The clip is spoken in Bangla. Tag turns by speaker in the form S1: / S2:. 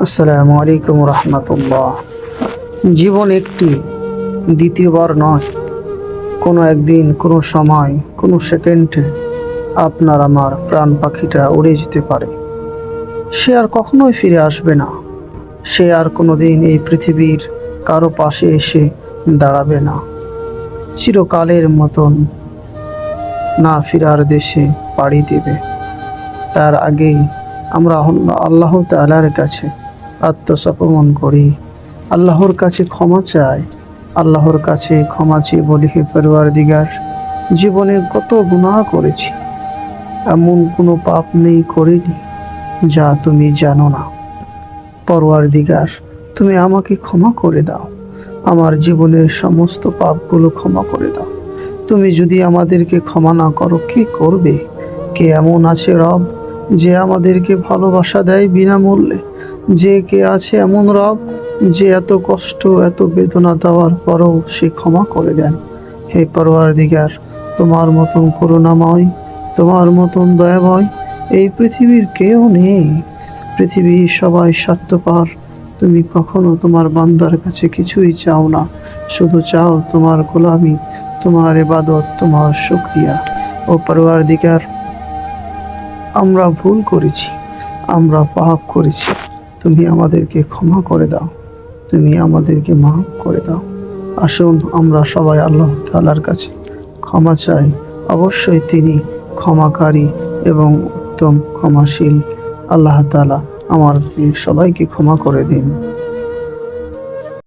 S1: আসসালামু আলাইকুম রহমতুল্লাহ। জীবন একটি, দ্বিতীয়বার নয়। কোনো একদিন, কোনো সময়, কোনো সেকেন্ডে আপনার আমার প্রাণ পাখিটা উড়ে যেতে পারে। সে আর কখনোই ফিরে আসবে না। সে আর কোনো দিন এই পৃথিবীর কারও পাশে এসে দাঁড়াবে না। চিরকালের মতন না ফিরার দেশে পাড়ি দেবে। তার আগেই আমরা আল্লাহ- তালার কাছে আত্মসমর্পণ করি। আল্লাহর কাছে ক্ষমা চাই। আল্লাহর কাছে ক্ষমা চেয়ে বলি, হে পরিবার দিগার জীবনে কত গুনাহ করেছি, এমন কোনো পাপ নেই করিনি যা তুমি জানো না। পরওয়ার দিগার তুমি আমাকে ক্ষমা করে দাও। আমার জীবনের সমস্ত পাপগুলো ক্ষমা করে দাও। তুমি যদি আমাদেরকে ক্ষমা না করো, কে করবে? কে এমন আছে রব যে আমাদেরকে ভালোবাসা দেয় বিনামূল্যে? যে কে আছে এমন রব যে এত কষ্ট, এত বেদনা দেওয়ার পরও সে ক্ষমা করে দেন। হে পরওয়ার দিগার তোমার মতন করুণাময়, তোমার মতন দয়াময় এই পৃথিবীর কেউ নেই। পৃথিবীর সবাই স্বার্থপর, তুমি কখনো তোমার বান্দার কাছে কিছুই চাও না। শুধু চাও তোমার গোলামি, তোমার এবাদত তোমার শুক্রিয়া। ও পরওয়ার দিগার আমরা ভুল করেছি, আমরা পাপ করেছি। তুমি আমাদেরকে ক্ষমা করে দাও। তুমি আমাদেরকে মাফ করে দাও। আসুন, আমরা সবাই আল্লাহ তালার কাছে ক্ষমা চাই। অবশ্যই তিনি ক্ষমাকারী এবং উত্তম ক্ষমাশীল। আল্লাহ তালা আমার সবাইকে ক্ষমা করে দিন।